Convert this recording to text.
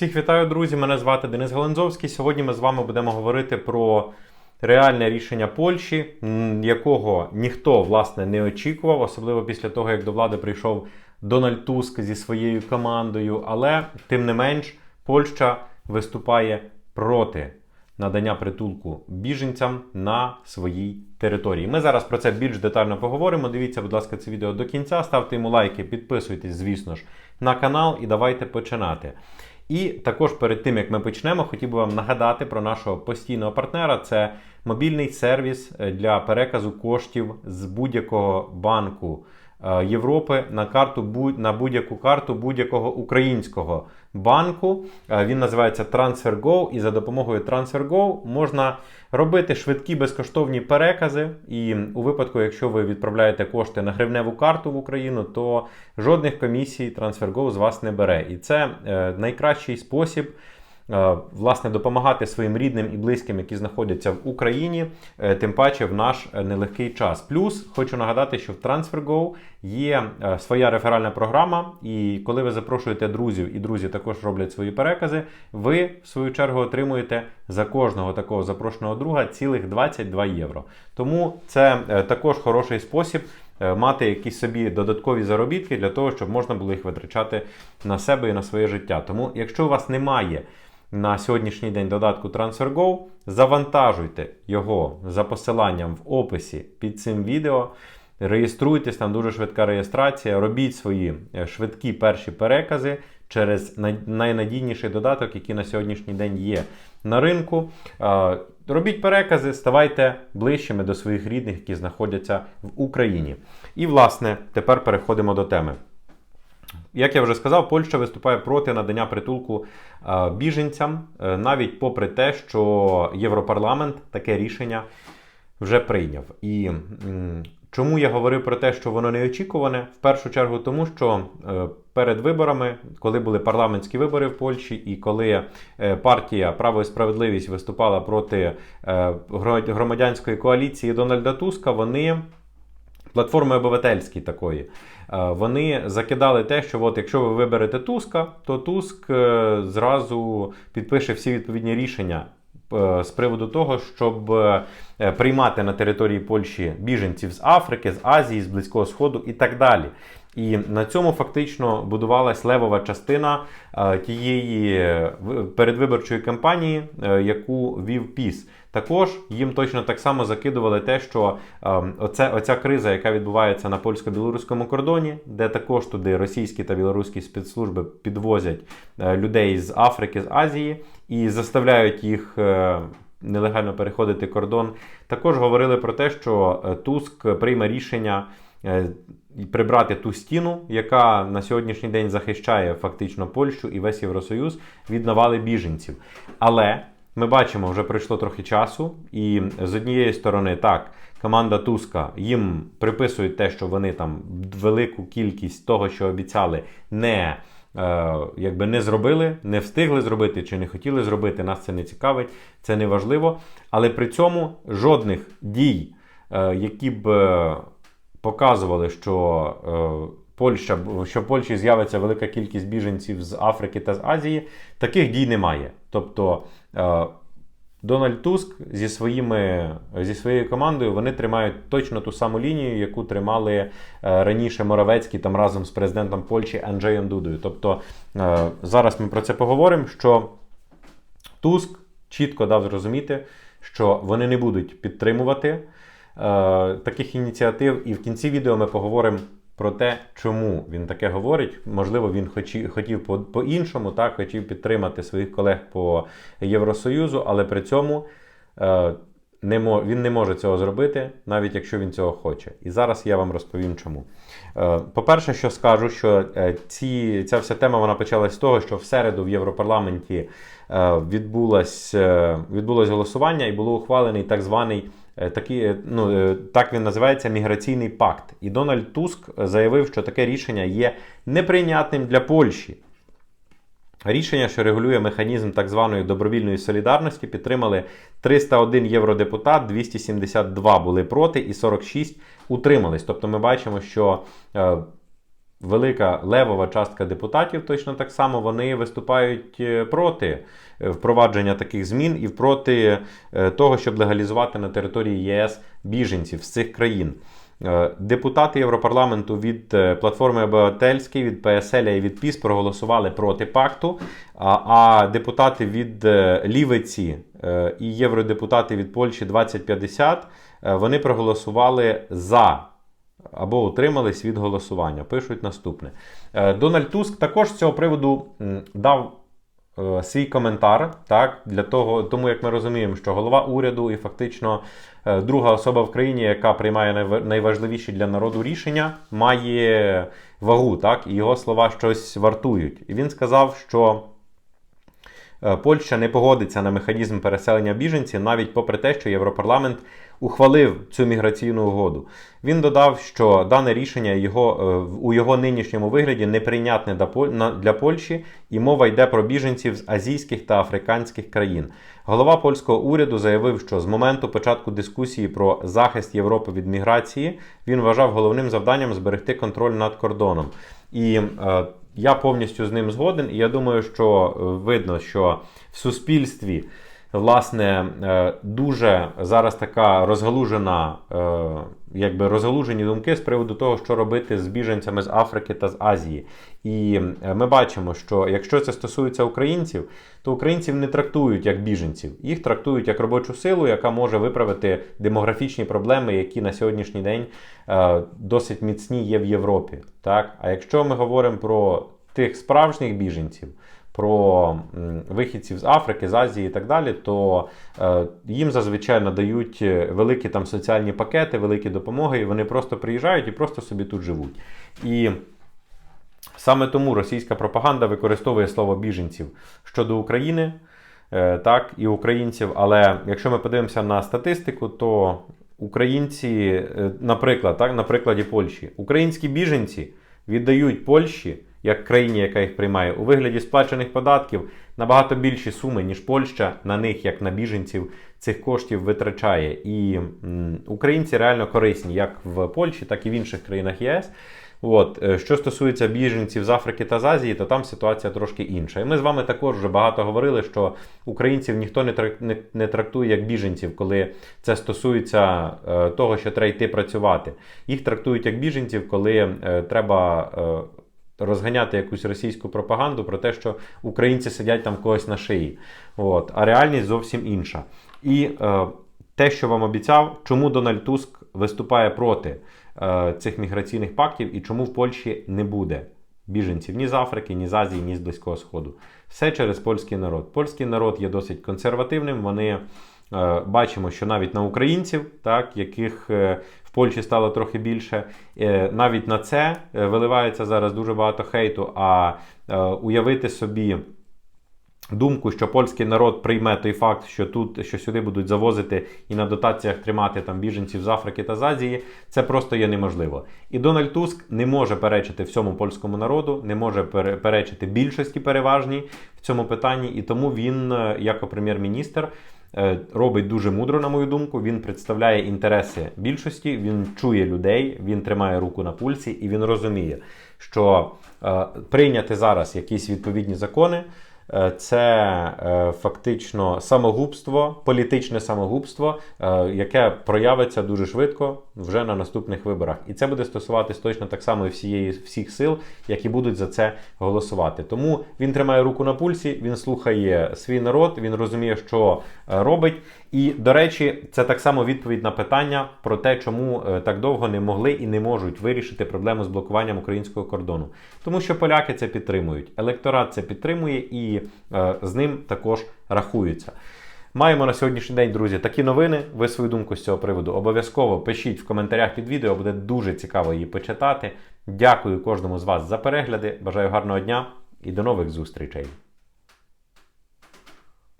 Всіх вітаю, друзі! Мене звати Денис Галанзовський. Сьогодні ми з вами будемо говорити про реальне рішення Польщі, якого ніхто власне не очікував, особливо після того, як до влади прийшов Дональд Туск зі своєю командою. Але тим не менш, Польща виступає проти надання притулку біженцям на своїй території. Ми зараз про це більш детально поговоримо. Дивіться, будь ласка, це відео до кінця. Ставте йому лайки, підписуйтесь, звісно ж, на канал і давайте починати. І також перед тим як ми почнемо, хотів би вам нагадати про нашого постійного партнера. Це мобільний сервіс е, для переказу коштів з будь-якого банку Європи на карту на будь-яку карту будь-якого українського банку. Е, Він називається TransferGo, і за допомогою TransferGo можна робити швидкі безкоштовні перекази. І у випадку, якщо ви відправляєте кошти на гривневу карту в Україну, то жодних комісій TransferGo з вас не бере. І це е, найкращий спосіб. е, Власне, допомагати своїм рідним і близьким, які знаходяться в Україні, е, тим паче в наш е, нелегкий час. Плюс хочу нагадати, що в TransferGo є е, своя реферальна програма, і коли ви запрошуєте друзів, і друзі також роблять свої перекази, ви в свою чергу отримуєте за кожного такого запрошеного друга цілих 22 євро. Тому це е, також хороший спосіб е, мати якісь собі додаткові заробітки для того, щоб можна було їх витрачати на себе і на своє життя. Тому, якщо у вас немає на сьогоднішній день додатку TransferGo, завантажуйте його за посиланням в описі під цим відео. Реєструйтесь, там дуже швидка реєстрація. Робіть свої е, швидкі перші перекази через найнадійніший додаток, який на сьогоднішній день є на ринку. Робіть перекази, ставайте ближчими до своїх рідних, які знаходяться в Україні. І, власне, тепер переходимо до теми. Як я вже сказав, Польща виступає проти надання притулку біженцям, е, навіть попри те, що Європарламент таке рішення вже прийняв. І чому я говорив про те, що воно не очікуване? В першу чергу, тому що е, перед виборами, коли були парламентські вибори в Польщі, і коли е, партія Право і справедливість виступала проти е, громадянської коаліції Дональда Туска, вони платформи обивательські такої. Вони закидали те, що от якщо ви виберете Туска, то Туск зразу підпише всі відповідні рішення з приводу того, щоб е, приймати на території Польщі біженців з Африки, з Азії, з Близького Сходу і так далі. І на цьому фактично будувалась левова частина е, тієї е, передвиборчої кампанії, е, яку вів ПІС. Також їм точно так само закидували те, що е, оце, оця криза, яка відбувається на польсько-білоруському кордоні, де також туди російські та білоруські спецслужби підвозять е, людей з Африки, з Азії і заставляють їх. е, Нелегально переходити кордон. Також говорили про те, що е, Туск прийме рішення прибрати ту стіну, яка на сьогоднішній день захищає фактично Польщу і весь Євросоюз від навали біженців. Але ми бачимо, вже пройшло трохи часу, і з однієї сторони, так, команда Туска їм приписують те, що вони там велику кількість того, що обіцяли, не. е, Якби не зробили, не встигли зробити чи не хотіли зробити, нас це не цікавить, це не важливо. Але при цьому жодних дій, е, які б е, показували, що е, Польща, що в Польщі з'явиться велика кількість біженців з Африки та з Азії, таких дій немає. Тобто Дональд Туск зі, своїми, зі своєю командою вони тримають точно ту саму лінію, яку тримали е, раніше Моровецький там разом з президентом Польщі Анджеєм Дудою. Тобто е, зараз ми про це поговоримо. що Туск чітко дав зрозуміти, що вони не будуть підтримувати е, таких ініціатив. І в кінці відео ми поговоримо про те, чому він таке говорить. Можливо, він хотів по- по-іншому, так, хотів підтримати своїх колег по Євросоюзу, але при цьому е, він не може цього зробити, навіть якщо він цього хоче. І зараз я вам розповім чому. Е, По-перше, що скажу, що е, ці, ця вся тема вона почалась з того, що в середу в Європарламенті відбулось, відбулось голосування і було ухвалений так званий. Е, Такий, е, ну, е, так він називається міграційний пакт. І Дональд Туск заявив, що таке рішення є неприйнятним для Польщі. Рішення, що регулює механізм так званої добровільної солідарності, підтримали 301 євродепутат, 272 були проти і 46 утримались. Тобто ми бачимо, що велика левова частка депутатів, точно так само, вони виступають е, проти е, впровадження таких змін і проти е, того, щоб легалізувати на території ЄС біженців з цих країн. Депутати Європарламенту від платформи Обивательський, від ПСЛ і від ПІС проголосували проти пакту. А, депутати від Лівиці і євродепутати від Польщі 2050 е, вони проголосували за або утримались від голосування. Пишуть наступне. Е, Дональд Туск також з цього приводу дав е, свій коментар, так, для того, тому як ми розуміємо, що голова уряду і фактично е, друга особа в країні, яка приймає найважливіші для народу рішення, має вагу, так, і його слова щось вартують. І він сказав, що. Е, Польща не погодиться на механізм переселення біженців, навіть попри те, що Європарламент ухвалив цю міграційну угоду. Він додав, що дане рішення його, е, у його нинішньому вигляді неприйнятне для Польщі, і мова йде про біженців з азійських та африканських країн. Голова польського уряду заявив, що з моменту початку дискусії про захист Європи від міграції він вважав головним завданням зберегти контроль над кордоном. І е, я повністю з ним згоден, і я думаю, що е, видно, що в суспільстві власне е, дуже зараз така розгалужена, е, якби розгалужені думки з приводу того, що робити з біженцями з Африки та з Азії. І е, ми бачимо, що якщо це стосується українців, то українців не трактують як біженців, їх трактують як робочу силу, яка може виправити демографічні проблеми, які на сьогоднішній день досить міцні є в Європі. Так? А якщо ми говоримо про тих справжніх біженців, про вихідців з Африки, з Азії і так далі, то е, їм зазвичай надають е, великі там соціальні пакети, великі допомоги, і вони просто приїжджають і просто собі тут живуть. І саме тому російська пропаганда використовує слово біженців щодо України, е, так, і українців. Але якщо ми подивимося на статистику, то українці, наприклад, так, на прикладі Польщі, українські біженці віддають Польщі, як країні, яка їх приймає, у вигляді сплачених податків набагато більші суми, ніж Польща на них, як на біженців, цих коштів витрачає. І м, українці реально корисні як в Польщі, так і в інших країнах ЄС. От, е, що стосується біженців з Африки та з Азії, то там ситуація трошки інша. І ми з вами також вже багато говорили, що українців ніхто не, не трактує як біженців, коли це стосується е, того, що треба йти працювати. Їх трактують як біженців, коли е, треба. Розганяти якусь російську пропаганду про те, що українці сидять там когось на шиї. От. А реальність зовсім інша. І е, те, що вам обіцяв, чому Дональд Туск виступає проти е, цих міграційних пактів і чому в Польщі не буде біженців ні з Африки, ні з Азії, ні з Близького Сходу. Все через польський народ. Польський народ є досить консервативним. Вони бачимо, що навіть на українців, так, яких е, в Польщі стало трохи більше, е, навіть на це е, виливається зараз дуже багато хейту. А е, уявити собі думку, що польський народ прийме той факт, що тут що сюди будуть завозити і на дотаціях тримати там біженців з Африки та з Азії, це просто є неможливо. І Дональд Туск не може перечити всьому польському народу, не може пере- перечити більшості переважній в цьому питанні, і тому він, е, як прем'єр-міністр, е, робить дуже мудро, на мою думку. Він представляє інтереси більшості, він чує людей, він тримає руку на пульсі, і він розуміє, що е, прийняти зараз якісь відповідні закони. Е, Це е, фактично самогубство, політичне самогубство, е, яке проявиться дуже швидко вже на наступних виборах. І це буде стосуватись точно так само і всієї всіх сил, які будуть за це голосувати. Тому він тримає руку на пульсі, він слухає свій народ, він розуміє, що робить. І, до речі, це так само відповідь на питання про те, чому е, так довго не могли і не можуть вирішити проблему з блокуванням українського кордону. Тому що поляки це підтримують, електорат це підтримує і е, з ним також рахуються. Маємо на сьогоднішній день, друзі, такі новини. Ви свою думку з цього приводу обов'язково пишіть в коментарях під відео, буде дуже цікаво її почитати. Дякую кожному з вас за перегляди. Бажаю гарного дня і до нових зустрічей.